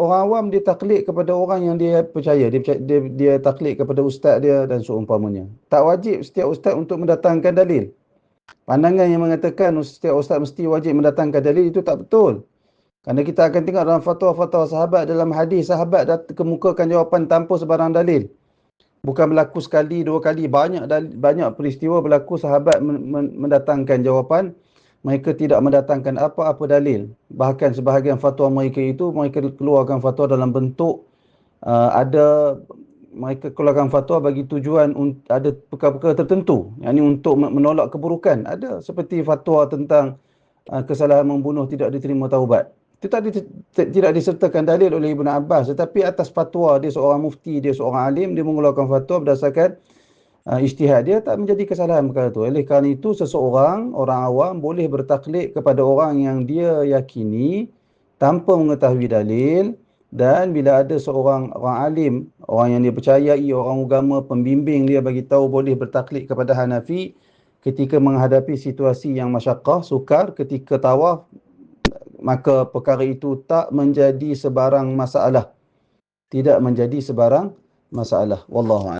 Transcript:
orang awam dia taklid kepada orang yang dia percaya. Dia percaya, dia, dia taklid kepada ustaz dia dan seumpamanya. Tak wajib setiap ustaz untuk mendatangkan dalil. Pandangan yang mengatakan setiap ustaz mesti wajib mendatangkan dalil itu tak betul. Kerana kita akan tengok dalam fatwa-fatwa sahabat dalam hadis sahabat dat- kemukakan jawapan tanpa sebarang dalil. Bukan berlaku sekali dua kali. Banyak banyak peristiwa berlaku sahabat mendatangkan jawapan mereka tidak mendatangkan apa-apa dalil. Bahkan sebahagian fatwa mereka itu mereka keluarkan fatwa dalam bentuk uh, ada mereka keluarkan fatwa bagi tujuan ada perkara-perkara tertentu. Yang ini untuk menolak keburukan. Ada seperti fatwa tentang uh, kesalahan membunuh tidak diterima taubat. Itu tak di, tidak disertakan dalil oleh Ibn Abbas. Tetapi atas fatwa dia seorang mufti, dia seorang alim, dia mengeluarkan fatwa berdasarkan uh, ijtihad dia tak menjadi kesalahan perkara itu. Oleh kerana itu seseorang orang awam boleh bertaklid kepada orang yang dia yakini tanpa mengetahui dalil dan bila ada seorang orang alim, orang yang dia percayai, orang agama, pembimbing dia bagi tahu boleh bertaklid kepada Hanafi ketika menghadapi situasi yang masyakkah, sukar, ketika tawaf maka perkara itu tak menjadi sebarang masalah. Tidak menjadi sebarang masalah. Wallahu